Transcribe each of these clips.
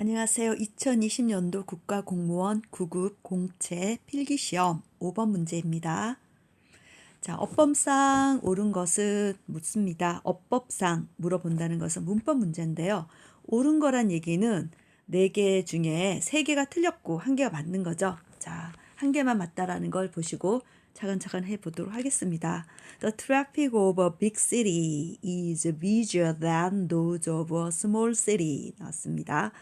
안녕하세요. 2020년도 국가공무원 9급 공채 필기시험 5번 문제입니다. 자, 어법상 옳은 것은 묻습니다. 어법상 물어본다는 것은 문법 문제인데요. 옳은 거란 얘기는 4개 중에 3개가 틀렸고 1개가 맞는 거죠. 자, 1개만 맞다라는 걸 보시고 차근차근 해보도록 하겠습니다. The traffic of a big city is busier than those of a small city. 나왔습니다.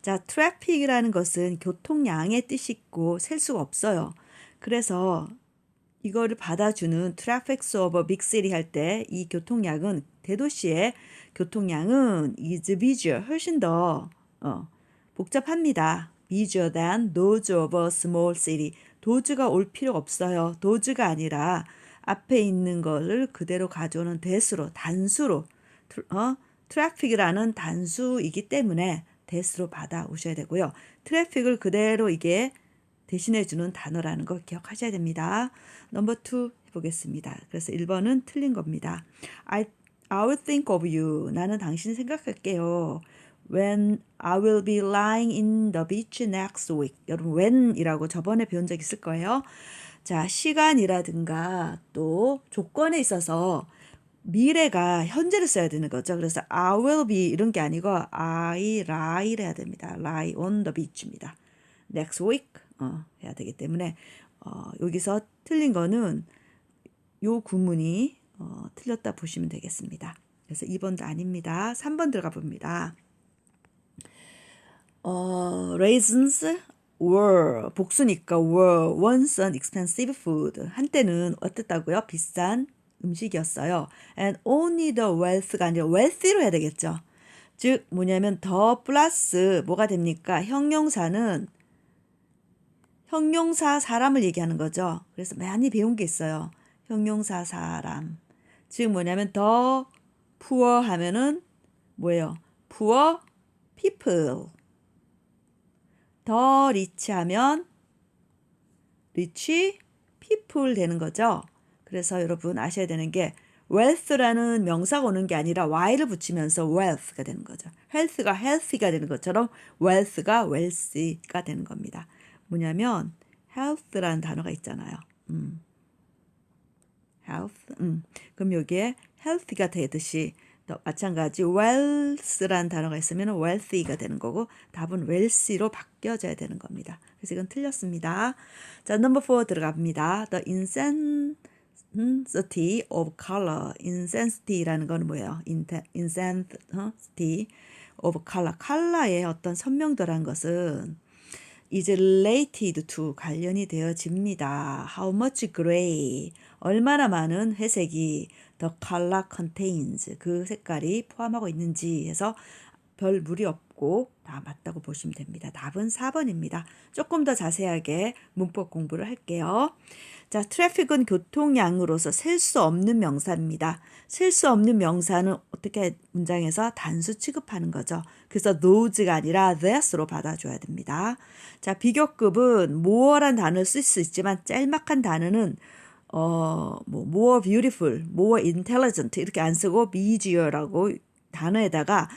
자, traffic이라는 것은 교통량의 뜻이 있고 셀 수가 없어요. 그래서 이거를 받아주는 a big city 할때 이 교통량은 대도시의 교통량은 is busier 훨씬 더 어, 복잡합니다. busier than those of a small city. 도즈가 올 필요 없어요. 도즈가 아니라 앞에 있는 거를 그대로 가져오는 대수로 단수로 어? 트래픽이라는 단수이기 때문에 대수로 받아 오셔야 되고요. 트래픽을 그대로 이게 대신해 주는 단어라는 거 기억하셔야 됩니다. 넘버 2 해보겠습니다. 그래서 1번은 틀린 겁니다. I, I will think of you. 나는 당신 생각할게요. When I will be lying in the beach next week. 여러분 when이라고 저번에 배운 적 있을 거예요. 자, 시간이라든가 또 조건에 있어서 미래가 현재를 써야 되는 거죠. 그래서 I will be 이런 게 아니고 I lie 해야 됩니다. lie on the beach입니다. next week 어, 해야 되기 때문에 어, 여기서 틀린 거는 요 구문이 어, 틀렸다 보시면 되겠습니다. 그래서 2번도 아닙니다. 3번 들어가 봅니다. 어, raisins were 복수니까 were once an expensive food. 한때는 어땠다고요? 비싼 음식이었어요. And only the wealth가 아니라 wealthy로 해야 되겠죠. 즉 뭐냐면 더 플러스 뭐가 됩니까? 형용사는 형용사 사람을 얘기하는 거죠. 그래서 많이 배운 게 있어요. 형용사 사람. 즉 뭐냐면 더 poor 하면은 뭐예요? poor people. 더 리치하면 리치 people 되는 거죠. 그래서 여러분 아셔야 되는 게 wealth라는 명사가 오는 게 아니라 y를 붙이면서 wealth가 되는 거죠. health가 healthy가 되는 것처럼 wealth가 wealthy가 되는 겁니다. 뭐냐면 health라는 단어가 있잖아요. 음. health. 음. 그럼 여기에 healthy가 되듯이 또 마찬가지 wealth라는 단어가 있으면 wealthy가 되는 거고 답은 wealthy로 바뀌어져야 되는 겁니다. 그래서 이건 틀렸습니다. 자, number 4 들어갑니다. The insensity of color. insensity라는 건 뭐예요? insensity of color. 컬러의 어떤 선명도란 것은 is related to 관련이 되어집니다. How much gray 얼마나 많은 회색이 the color contains 그 색깔이 포함하고 있는지 해서 별 무리 없 고다 맞다고 보시면 됩니다. 답은 4번입니다. 조금 더 자세하게 문법 공부를 할게요. 자, 트래픽은 교통량으로서 셀 수 없는 명사입니다. 셀 수 없는 명사는 어떻게 문장에서 단수 취급하는 거죠. 그래서 nose가 아니라 that으로 받아줘야 됩니다. 자, 비교급은 more란 단어를 쓸 수 있지만 짤막한 단어는 어, 뭐, more beautiful, more intelligent 이렇게 안 쓰고 busy라고 단어에다가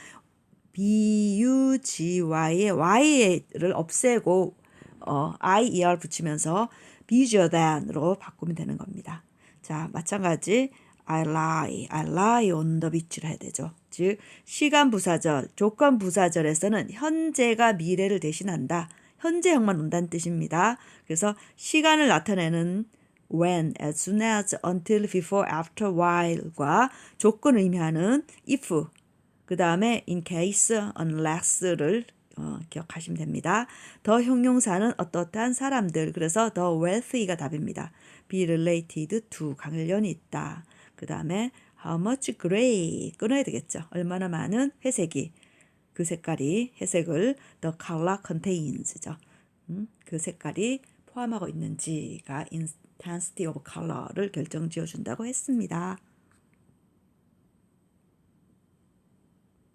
b-u-g-y의 y를 없애고 어, i-er 붙이면서 busier than으로 바꾸면 되는 겁니다. 자, 마찬가지 I lie, I lie on the beach를 해야 되죠. 즉 시간 부사절, 조건 부사절에서는 현재가 미래를 대신한다. 현재형만 온다는 뜻입니다. 그래서 시간을 나타내는 when, as soon as, until, before, after, while과 조건을 의미하는 if, 그 다음에 in case, unless를 어, 기억하시면 됩니다. 더 형용사는 어떠한 사람들, 그래서 the wealthy가 답입니다. be related to, 관련이 있다. 그 다음에 how much gray, 끊어야 되겠죠. 얼마나 많은 회색이, 그 색깔이, 회색을 the color contains죠. 음, 그 색깔이 포함하고 있는지가 intensity of color를 결정 지어준다고 했습니다.